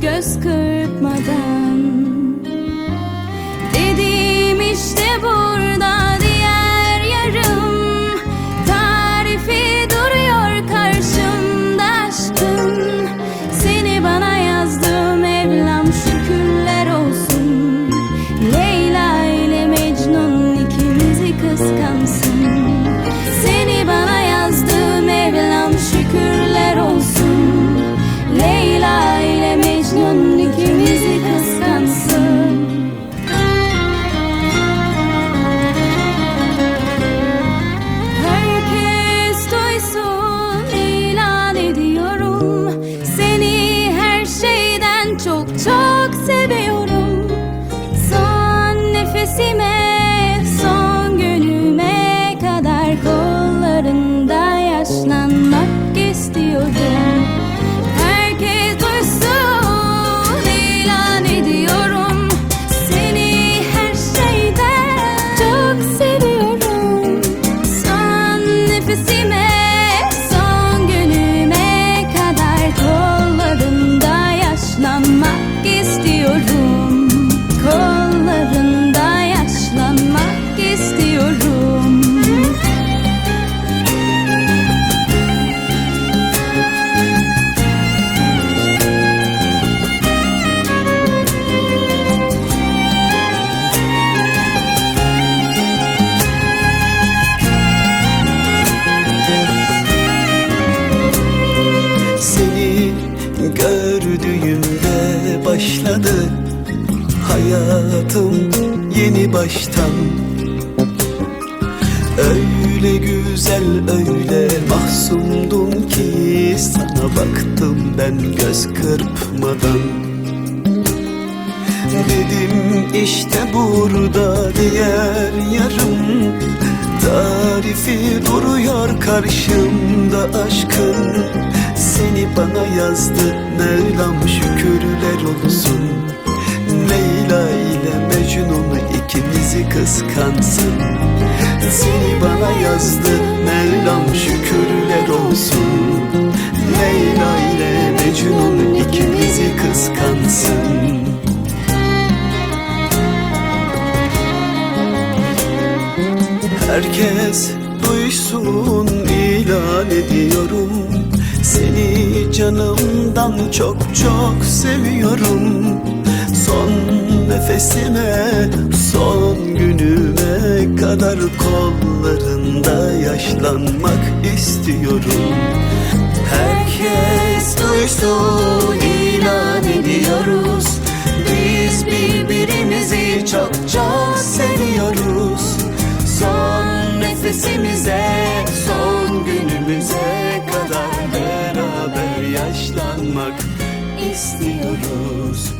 göz kırpmadan. Baştan. Öyle güzel öyle mahzundum ki Sana baktım ben göz kırpmadan. Dedim işte burada diğer yarım. Tarifi duruyor karşımda aşkın. Seni bana yazdı Mevlam şükürler olsun ile Mecnun ikimizi kıskansın. Seni bana yazdı Mevlam şükürler olsun. Leyla ile Mecnun ikimizi kıskansın. Herkes duysun ilan ediyorum. Seni canımdan çok çok seviyorum Son nefesime, son günüme kadar kollarında yaşlanmak istiyorum. Herkes duysun ilan ediyoruz. Biz birbirimizi çok çok seviyoruz. Son nefesimize, son günümüze kadar beraber yaşlanmak istiyoruz.